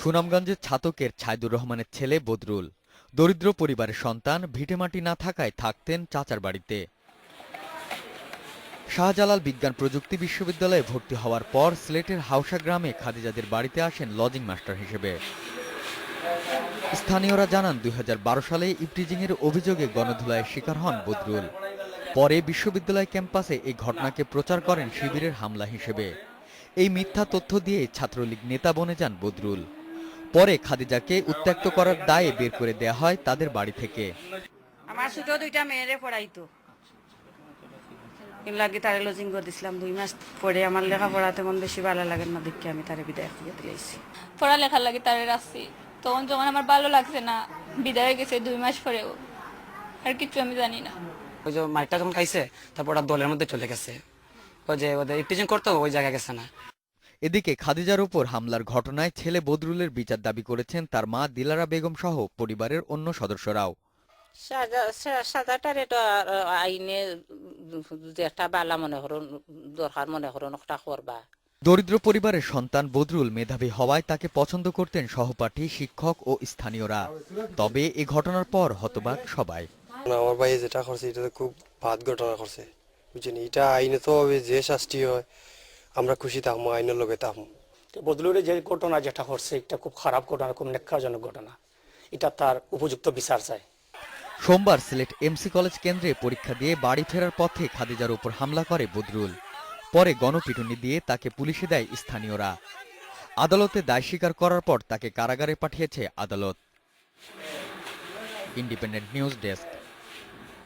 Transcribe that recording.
সুনামগঞ্জের ছাতকের ছাইদুর রহমানের ছেলে বদরুল। দরিদ্র পরিবারের সন্তান ভিটেমাটি না থাকায় থাকতেন চাচার বাড়িতে। শাহজালাল বিজ্ঞান প্রযুক্তি বিশ্ববিদ্যালয়ে ভর্তি হওয়ার পর সিলেটের হাউসা গ্রামে খাদিজাদের বাড়িতে আসেন লজিং মাস্টার হিসেবে। স্থানীয়রা জানান, দুই হাজার বারো সালে ইপটিজিংয়ের অভিযোগে গণধুলায় শিকার হন বদরুল। পরে বিশ্ববিদ্যালয় ক্যাম্পাসে এই ঘটনাকে প্রচার করেন শিবিরের হামলা হিসেবে। এই মিথ্যা তথ্য দিয়ে ছাত্রলীগ নেতা বনে যান বদরুল। পরে খাদিজাকে উত্ত্যক্ত করার দায়ে বের করে দেয়া হয় তাদের বাড়ি থেকে। আমার ছোট দুইটা মেয়েরে পড়াইতো। লাগে তারে লজিং করে দিছিলাম দুই মাস পরে আমার লেখাপড়া তেমন বেশি ভালো লাগে না দেখে আমি তারে বিদায় দিয়ে দিয়েছি পড়ালেখার লাগে তারে রাখছি। তখন যখন আমার ভালো লাগছে না বিদায় হয়ে গেছে দুই মাস পরেও। আর কিছু আমি জানি না। ওই যে মাইকটা যখন খাইছে তারপর ওরা দলের মধ্যে চলে গেছে। ওই যে ওদের ইপটিজিং করতো ওই জায়গায় গেছে না। এদিকে খাদিজার ওপর হামলার ঘটনায় ছেলে বদরুলের বিচার দাবি করেছেন তার মা দিলারা বেগম সহ পরিবারের অন্য সদস্যরাও। সাদাটার এটা আইনে যে একটা বালা মনে করুন দরকার মনে করুন একটা করবা। দরিদ্র পরিবারের সন্তান বদরুল মেধাবী হওয়ায় তাকে পছন্দ করতেন সহপাঠী শিক্ষক ও স্থানীয়রা। তবে এ ঘটনার পর হতবাক সবাই। আমার ভাই যেটা করছে এটা তো খুব বাদ ঘটনা করছে। বুঝছেন? এটা আইনে তো হবে যে শাস্তি হয় আমরা খুশি থাকব আইনের লগে থাকব বদলুরে যে ঘটনা যেটা ঘটছে এটা খুব খারাপ ঘটনা, খুব নেক্ষাজনক ঘটনা। এটা তার উপযুক্ত বিচার চাই। সোমবার সিলেট এমসি কলেজ কেন্দ্রে পরীক্ষা দিয়ে বাড়ি ফেরার পথে খাদিজার উপর হামলা করে বদরুল। পরে গণপিটুনি দিয়ে তাকে পুলিশে দেয় স্থানীয়রা। আদালতে দায় স্বীকার করার পর তাকে কারাগারে পাঠিয়েছে আদালত। Independent News desk.